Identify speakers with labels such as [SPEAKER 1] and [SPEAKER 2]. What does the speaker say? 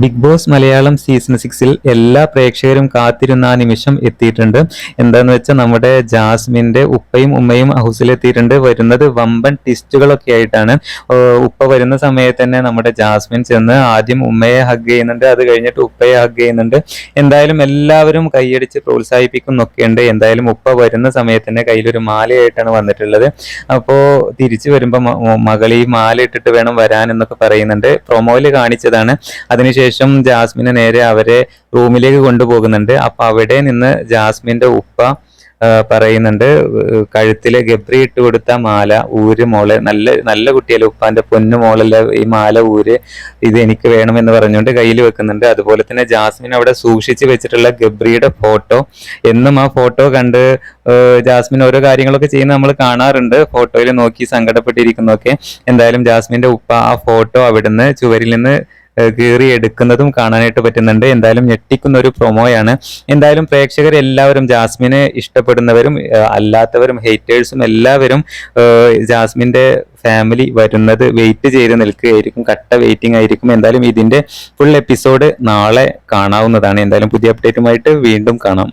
[SPEAKER 1] Big boss Malayalam season സിക്സിൽ എല്ലാ പ്രേക്ഷകരും കാത്തിരുന്ന ആ നിമിഷം എത്തിയിട്ടുണ്ട്. എന്താന്ന് വെച്ചാൽ നമ്മുടെ ജാസ്മിന്റെ ഉപ്പയും ഉമ്മയും ഹൗസിലെത്തിയിട്ടുണ്ട്. വരുന്നത് വമ്പൻ ടിസ്റ്റുകളൊക്കെ ആയിട്ടാണ്. ഉപ്പ വരുന്ന സമയത്ത് തന്നെ നമ്മുടെ ജാസ്മിൻ ചെന്ന് ആദ്യം ഉമ്മയെ ഹഗ് ചെയ്യുന്നുണ്ട്. അത് കഴിഞ്ഞിട്ട് ഉപ്പയെ ഹഗ് ചെയ്യുന്നുണ്ട്. എന്തായാലും എല്ലാവരും കൈയടിച്ച് പ്രോത്സാഹിപ്പിക്കുന്നൊക്കെയുണ്ട് എന്തായാലും ഉപ്പ വരുന്ന സമയത്ത് തന്നെ കയ്യിലൊരു മാലയായിട്ടാണ് വന്നിട്ടുള്ളത്. അപ്പോൾ തിരിച്ചു വരുമ്പോൾ മകൾ ഈ മാല ഇട്ടിട്ട് വേണം വരാൻ എന്നൊക്കെ പറയുന്നുണ്ട്. പ്രൊമോയിൽ കാണിച്ചതാണ്. അതിനുശേഷം ജാസ്മിനെ നേരെ അവരെ റൂമിലേക്ക് കൊണ്ടുപോകുന്നുണ്ട്. അപ്പൊ അവിടെ നിന്ന് ജാസ്മിന്റെ ഉപ്പ പറയുന്നുണ്ട് കഴുത്തിൽ ഗബ്രി ഇട്ട് കൊടുത്ത മാല ഊര് മോളെ. നല്ല നല്ല കുട്ടിയല്ലേ ഉപ്പാന്റെ പൊന്നു മോളല്ല ഈ മാല ഊര്. ഇത് എനിക്ക് വേണമെന്ന് പറഞ്ഞുകൊണ്ട് കയ്യിൽ വെക്കുന്നുണ്ട്. അതുപോലെ തന്നെ ജാസ്മിൻ അവിടെ സൂക്ഷിച്ച് വെച്ചിട്ടുള്ള ഗബ്രിയുടെ ഫോട്ടോ. എന്നും ആ ഫോട്ടോ കണ്ട് ജാസ്മിൻ ഓരോ കാര്യങ്ങളൊക്കെ ചെയ്യുന്ന നമ്മൾ കാണാറുണ്ട്. ഫോട്ടോയിൽ നോക്കി സങ്കടപ്പെട്ടിരിക്കുന്നൊക്കെ എന്തായാലും ജാസ്മിന്റെ ഉപ്പ ആ ഫോട്ടോ അവിടുന്ന് ചുവരിൽ നിന്ന് ഏർ കീറി എടുക്കുന്നതും കാണാനായിട്ട് പറ്റുന്നുണ്ട്. എന്തായാലും ഞെട്ടിക്കുന്ന ഒരു പ്രൊമോയാണ് എന്തായാലും പ്രേക്ഷകർ എല്ലാവരും ജാസ്മിനെ ഇഷ്ടപ്പെടുന്നവരും അല്ലാത്തവരും ഹേറ്റേഴ്സും എല്ലാവരും ജാസ്മിന്റെ ഫാമിലി വരുന്നത് വെയിറ്റ് ചെയ്ത് നിൽക്കുകയായിരിക്കും. കട്ട വെയിറ്റിംഗ് ആയിരിക്കും. എന്തായാലും ഇതിന്റെ ഫുൾ എപ്പിസോഡ് നാളെ കാണാവുന്നതാണ്. എന്തായാലും പുതിയ അപ്ഡേറ്റുമായിട്ട് വീണ്ടും കാണാം.